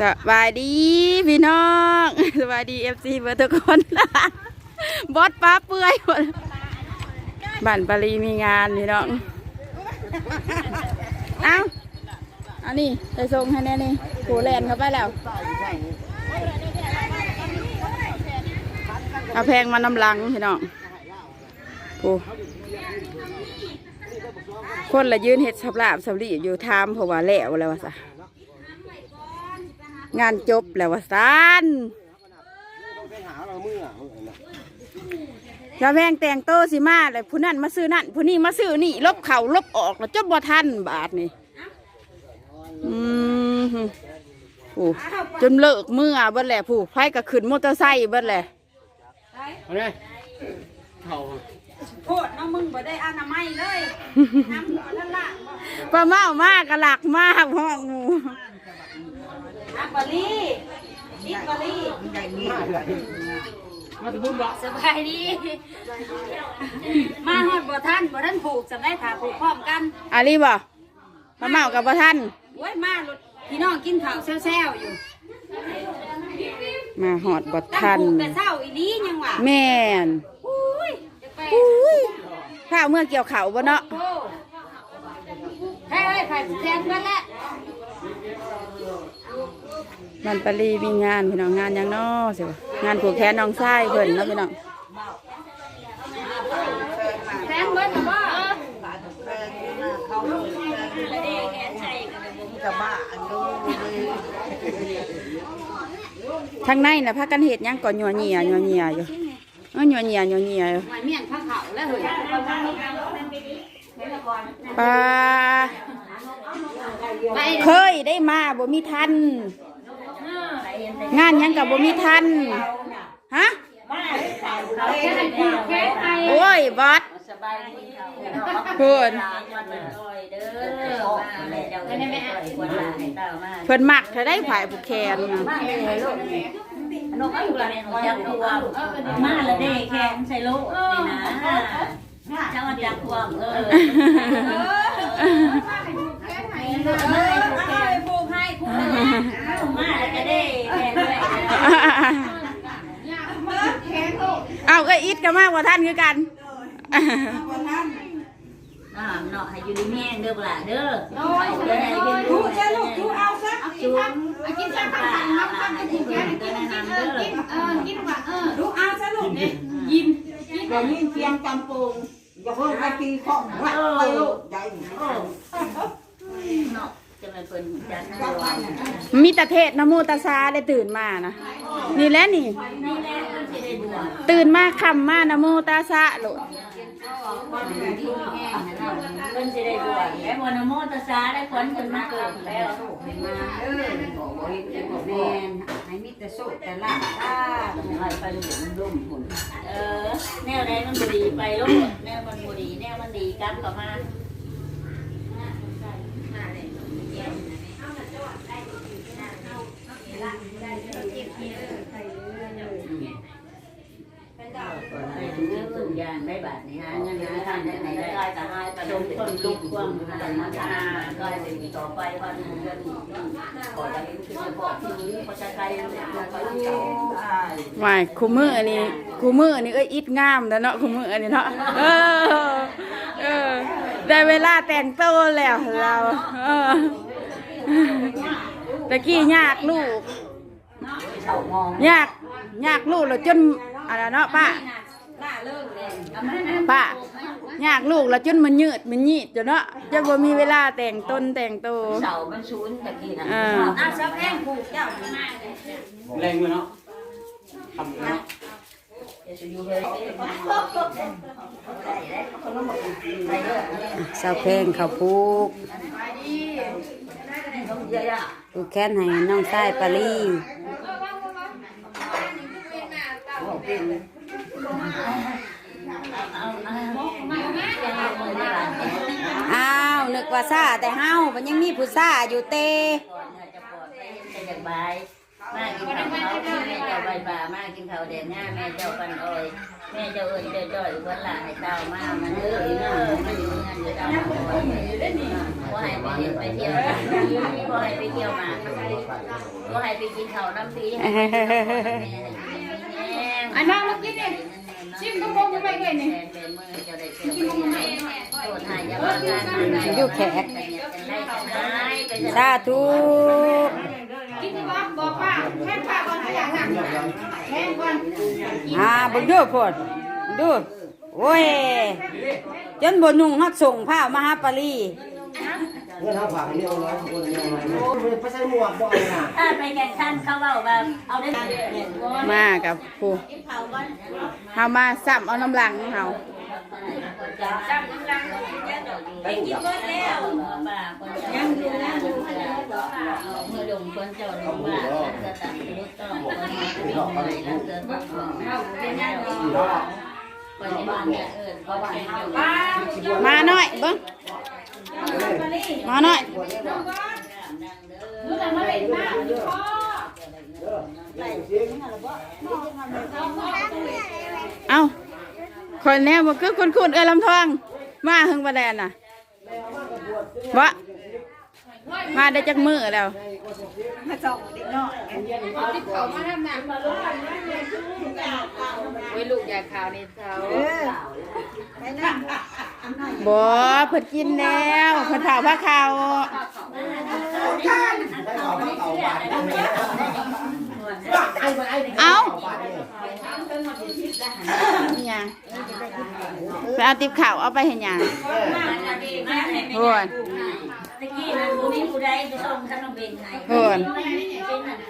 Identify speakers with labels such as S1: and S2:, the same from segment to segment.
S1: สบายดีพี่น้องสบายดีเอฟซีเบอร์ทุกคนบอสป้าเปื่อยหมดบ้านปารีมีงานพี่น้องเอ้าอันนี้ไปส่งให้แน่นี่ผูแลนเข้าไปแล้ว เอาแพงมานำลังพี่น้องผูคนละยืนเห็ดสับลาบสับลีอยู่ทามเพราะว่าแล้วแล้ววะซะ งานจบแล้ววะสันชาวแพงแต่งโตวสิมาเลยผู้นั่นมาซื้อนั่นผู้นี้มาซื้อนี่ ลบเข่าลบออกแล้วจบบ่ทันบาทนี่อืมฮึโอ้จนเลิกเมื่อเบิดแหละผู้ไฟก็ขึ้นมอเตอร์ไซค์เบิดแหละ
S2: เอาเลยเขา
S3: โพดเนาะมึงบ่ได้อนามัยเลยน้ำบ่ทันละบ่
S1: ป้าเมามากกะหลักมากพ่องู
S3: อั บบลีอิบบลี
S2: มาถึงบุญบ่
S3: สบายดีมาฮอดบ่ทันบ่ทันผูกจำได้ถ้าผูกพร้อมกัน
S1: อาลีบ่ป้าเมากับป้าท่าน
S3: โอ้ยมาลุดพี่น้องกินข้าวแซ่วๆอยู่
S1: มาหอดบ่
S3: ตั้
S1: ทั
S3: ง
S1: น
S3: ผูกแต่เช้าอีหลียังว่า
S1: แม่น
S3: อุ้ยจะไป
S1: อุ้ยข้าวเมื่อเกี่ยวเขาบ่เนาะ
S3: โอ้เฮ้ยๆไข่ผูกแทนกันแหล
S1: มันปรีมีงานพี่น้องงานยังนาะสิวะงานผูกแขนน้องชายเพิ่นเนาะพี่น้อง
S3: แทนเบิดบ่
S1: ทางในน่ะพากันเฮ็ดยังก่อนยัวเหียยัวเหียอยู่เออยัวเหียยัวเหียอยู่
S3: เมียงผ้าขาแล้วเฮ้ย
S1: ปลาเคยได้มาบ่มีทัน งานหยังกับบ่มีทันฮะโอ้ยบอสเพิ่นเพิ่นมักถ้าได้ผายผูกแขนน่ะ
S4: มาล้วเด้แข่งใส่โลกนี่นะเจ้ามาจากควมเออ
S3: มา
S4: แล้วก็ได้แข่งด้วย
S1: เอาก็อิดก็มากกว่าท่านคือกัน
S4: อ่าเนาะให้อยู่ดีแม่งเด้อบ่ล่ะเด้อเด้อให้เป็นลูกเด้อลูกชูเอาซะชูกินซะค่ะให้เป็นเด้อแนะนำเด้อ
S3: เออกินว่าเออ
S5: ลูกเอาซะลูกนี่ยินแต่ยินเพียงจำปงอย่าเพิ่งไปตีข้องว่าไปลูกใจ
S4: โอ้เนาะจะเป็นเพิ่นจัดให้ว่า
S1: มีตะเทศนะโมตาซาได้ตื่นมานะนี่แหละนี่
S4: นี่แหละเพิ่นสิได้บวช
S1: ตื่นมาคำมานะโมตาซาโลด
S4: เพิ่นสิได้บวชแล้วนะโมตัสสะได้ผลเพิ่นมาเกิดแล้ว
S5: ให้มาเออบอกว่าให้บอกแม่ให้มีแต่โซแต่ละตา
S4: ให้ไปหมุนลุ่มหุ่นเออแนวใดมันบ่ดีไปโลดแนวมันบ่ดีแนวมันดีกลับเข้ามา ยานได้บาทนี่ฮะเงินหาทางได้ไหนได้ก็หายไปลงต้นลุกความพัฒนาก็จะมีต่อไปวันเงินก่อนจะเห็นคือพอที่นี้พอจะใครเนี่ยก็อยู่
S1: วายคูมืออันนี้คูมืออันนี้เอ้ยอิดงามแล้วเนาะคูมืออันนี้เนาะเออเออได้เวลาแต่งตัวแล้วเราเออตะกี้ยากลูกยากยากลูกแล้วจนอะไรเนาะป้า
S3: ล่าเลิกเลย
S1: ป้า อยากลูกแล้วจนมันยืดมันยีดจนเนาะจะบ่มีเวลาแต่งต้นแต่งตัว
S4: เสามันศูนย์ตะกี้นะ
S1: อ่า
S3: อะซับแห้งผูกเจ้า
S2: แรงอยู่เนาะทำเนาะ
S1: สาวเพลงเขาวพูกผูกแค้นให้น้องชายปารีอ้า ว่าซาแต่เฮามันยังมีผู้ซาอยู่เต
S4: มากินข้าวเขาแม่เจ้าใบบ่ามากินข้าวแดงหน้าแม่เจ้าปันอ้อยแม่เจ้าเอิญเจ้าจ้อยวันหลาให้เต้ามามันเอ้ยนมันอยู่งินเจ้ามาบ่ให้ไปเที่ยวไปเที่ยวบ่ให้ไปเที่ยวมาบ่ให้ไปกินข้าวน้ำพี
S3: อันนั้นเรากินดิ ชิมกระโปรงยังไงเลยนี่
S4: เป็นมือเจ้าได้เที่ยวไปโปรดหายาบ้าน
S1: อยู่แขกสาธุ
S3: กินดีกว่าบอกป้าแค่ป้าก่อนขยันหนักแค่ก่อน
S1: อ่าเบิ่งดูพ่นดูโอ้ยจนบ่นุ่งฮอดส่งผ้ามาหาปารี
S2: เงินเขาฝากนี่เอาไว้คนนี้เอาไว้โอ้ยไปใส่หมวกบ่เอาน่ะ
S4: ถ้าไปแข่งขันเขาเว้าว่าเอาได้
S1: มากับผู้เฮามาซ้ำเอาน้ำลังเฮา
S4: จับกำลังไปกินเบิดแล้วป้าคนยังดูนะเอามือดมคนเจ้าลงว่าจะตัดรถต้องคนมาเป็นอะไรจะตัดเอาเป็นยังไงคนในบ้านเนี่ยเอาว่าอยู่
S1: มาหน่อยเบิ่ง มาหน่อย
S3: เอา
S1: คนแน่บ่คือคุณคุณเออลำทอง มาหึงประแดนน่ะวะ มาได้จักมือแล้ว
S3: ไว้ลูกยาขาวนี่เท้า
S1: บ่เพิ่นกินแล้วเพิ่นถามว่าเขาวเอานี่ยังไปเอาติบข่าวเอาไปเห็นยังโหน
S4: ตะกี้นะผู้นี้ผู้ใดจะส่งขนมเป็นให้
S1: โหน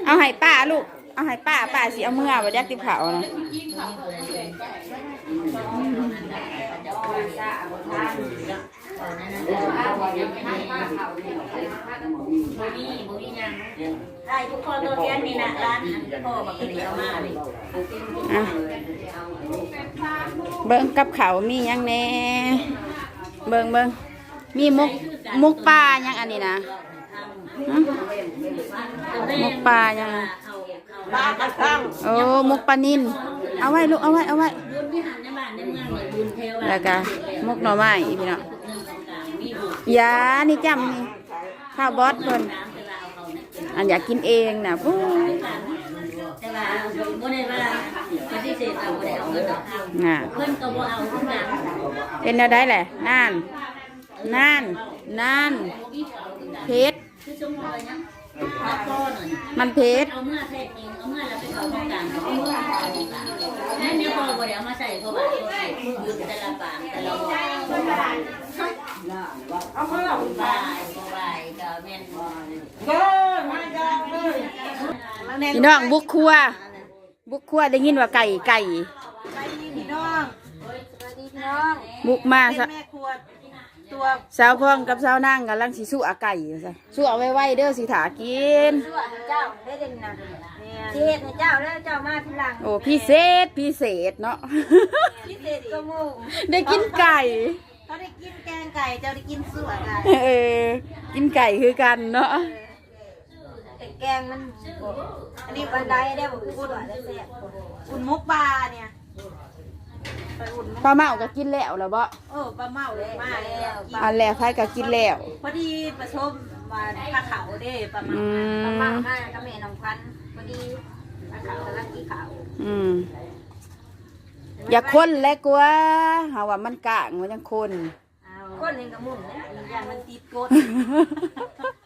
S1: เอาให้ป้าลูก เอาให้ป้าป้าสิเอาเมื่อบ่ยักติบข่าวนะ
S4: ได้ทุกคนตัวเทียนนี่นะร้านพ่อบักกะดีเอามาเลย
S1: อะเบิ่งกับเขาวมีหยังแหน่เบิ่งเบิ่ง มีมุกมุกปลาหยังอันนี้นะมุกปลาหยัง
S5: บ้านกลาง
S1: โอ้มุกปลานินเอาไว้ลูกเอาไว้เอาไว้
S4: บุญที่หันในบ้านในเมืองเลยบุญเทวา
S1: แล้วก็มุกหน่อไม้พี่เน้อง
S4: มีบุญ
S1: ยานี่จำนี่ข้าวบอสเพิ่น
S4: อัน
S1: อยากกินเองนะปู้
S4: แต่ว่าบ่ได้ว่าปฏิเสธเอาบ่ได้เอาเงินดอก
S1: น่ะ
S4: เพิ่นก็บ่เอาทุกอย่าง
S1: เป็นอะไรแหละนั่น นั่น นั่น เพชร
S4: คือสมมตินะรับก้อนน่ะ
S1: มันเพชร
S4: เอาเมื่อเทศเองเอาเมื่อเราไปเขาห้องการเอาเมื่อเอาห้องการนั่นเนี่ยพอบ่ได้เอามาใส่เพราะว่าอยู่แต่ละปางแต่ละวัน
S5: เอามาแล้ว
S4: บายบายก็แม่น
S5: เด้อมาเด้อเด้อ
S1: พี่น้องบุกครัวบุกครัวได้ยินว่าไก่ไก่
S5: พี่น้องสวัสดีพี่น้อง
S1: บุกมา
S5: เป็น
S1: ซะ
S5: แม่ครัว ตัว
S1: สาวพองกับสาวนางกำลังสิสู้อาไก่ซะสู้เอาไว้ไว้เด้อสิถากิน
S5: ตัวเจ้าได้เด่นนะเทศเจ้าแล้วเจ้ามาทีหลัง
S1: โอ้พิเศษพิเศษเนาะ
S5: พิเศษก็มู
S1: ได้กินไก่
S5: เขาได้กินแกงไก่เจ้าได้กินสัวไก่
S1: เออ กินไก่คือกันเนาะ
S5: แต่แกงมันอันนี้บันไดได้บอกพูดว่าได้แซ่บอุ่นมุกปลาเนี่ยไปอุ่นมุก
S1: ปลาเมาก็กินแล้วแล้วบ่
S5: เออปลาเมาเลยมาแล้ว
S1: อันแรกไผก็กินแล้ว
S5: พอดีประชมมาผ้าขาวเด้ปลาเมา
S1: อื
S5: ปลามเมามากับแม่น้องพันธุ์พอดีผ้าขาวกำลังกี่ขาว
S1: อืมอย่าคนแลกว่าหาว่ามันกลางมันยังคน
S5: ก้นหนึ่งกระมุนนะอีกอย่างมันติดก้นเ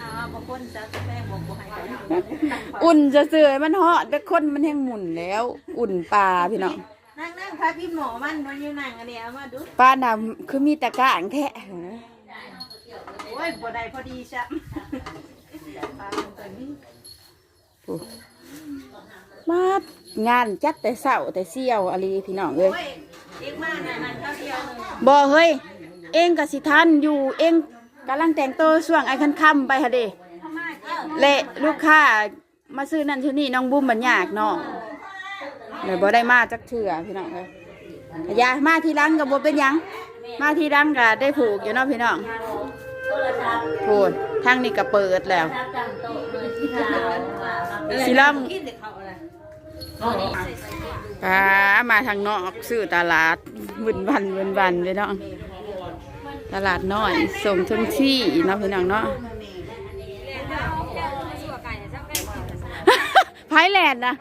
S5: อาบางคนจะแม่บอกบอกให้ไป
S1: อุ่นจะเสื่อยมันเหาะแต่คนมันแห้งหมุนแล้ว อุ่นปลาพี่น้อง
S5: นั่งนั่งพาพี่หมอมันมันอยู่นั่งอันนี้เอามาดู
S1: ปลาน่ะคือมีแต่กลางแท้
S5: โอ้ยบ่ได้พอดีจ้ะปลาตัวนี้
S1: มางานจัดแต่เสาแต่เสี่ยวอะไรพี่น้องเอ้ย
S5: โอ้ยเอ็กมาน่ะมันข้าวเดียวเลย
S1: บ่เฮ้ย เองกับสิทันอยู่เอง กำลังแต่งตัวช่วงไอ้คันค่ำไปฮะเด้
S5: เข้ามาเละ
S1: ลูกค้ามาซื้อนั่นซื้อนี่น้องบุ้มมันยากเน้องเลยบ่ได้มาจักเถื่อพี่น้องเอ้ยอย่ามาทีหลังก็บ่เป็นยัง มาทีหลังก็ได้ผูกอยู่เนาะพี่น้อง
S4: พู
S1: ดทางนี้ก็เปิดแล้วสิล่
S5: กินแต่เขาอะไร
S4: เขานี่ำ
S1: ป้ามาทางนอกซื้อตลาดวุ่นวันวุ่นวันเลยเนาะ ตลาดน้อยส่งชนที่เนาะพี่น้องเนาะไพแลนด์นะ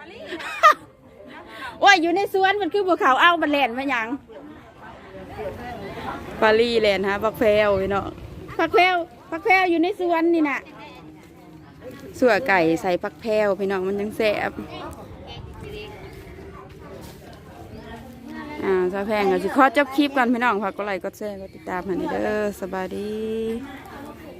S1: โอ้ยอยู่ในสวนมันคือภูเขาเอ้ามันแลนด์มาหยังปารีแลนด์ฮะพักแพรวพี่น้องพักแพรวพักแพรวอยู่ในสวนนี่น่ะสัวไก่ใส่พักแพรวพี่น้องมันยังแซ่บ อ่าซาแพงก็สิขอจบคลิปกันพี่น้องฝากกดไลค์กดแชร์กดติดตามให้หน่อยเด้อสบายดี